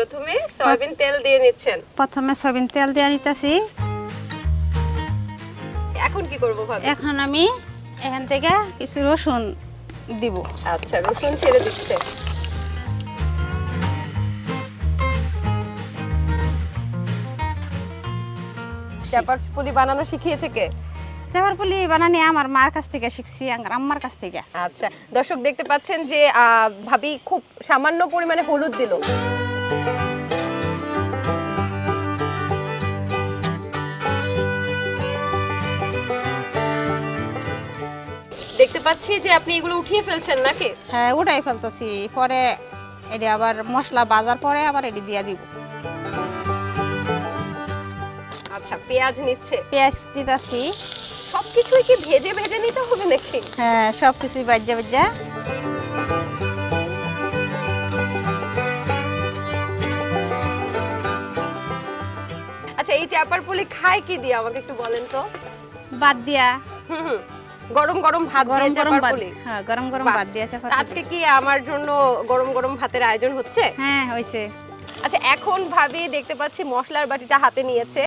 প্রথমে সয়াবিন তেল দিয়ে নিচ্ছেন। প্রথমে সয়াবিন তেল দিয়ে নিতেছি। এখন কি করব ভাবি? এখন আমি এখান থেকে কিছু রসুন দিব। আচ্ছা রসুন ছেড়ে দিচ্ছে। চাপার পুলি বানানো শিখিয়েছে কে? চাপার পুলি বানানি আমার মার কাছ থেকে শিখছি আমার আম্মার কাছ থেকে। আচ্ছা দর্শক দেখতে পাচ্ছেন যে আহ, ভাবি খুব সামান্য পরিমাণে হলুদ দিল। দেখতে পাচ্ছি যে আপনি এগুলো উঠিয়ে ফেলছেন নাকি? হ্যাঁ ওটাই ফেলতেছি। পরে এটি আবার মশলা বাজার পরে আবার এটি দিয়ে দিব। আচ্ছা পেঁয়াজ নিচ্ছে। পেঁয়াজ দিতেছি। সবকিছুই কি ভেজে ভেজে নিতে হবে নাকি? হ্যাঁ সব কিছুই বাজ্যা বাজ্যা আচ্ছা এই চাপার পুলি খায় কি দিয়ে? আমাকে একটু বলেন তো। বাদ দিয়া। হুম হুম। গরম গরম ভাত গরম গরম পুলি? হ্যাঁ গরম গরম ভাত দিয়া চাপার আজকে কি আমার জন্য গরম গরম ভাতের আয়োজন হচ্ছে? হ্যাঁ হয়েছে। আচ্ছা এখন ভাবি দেখতে পাচ্ছি মশলার বাটিটা হাতে নিয়েছে।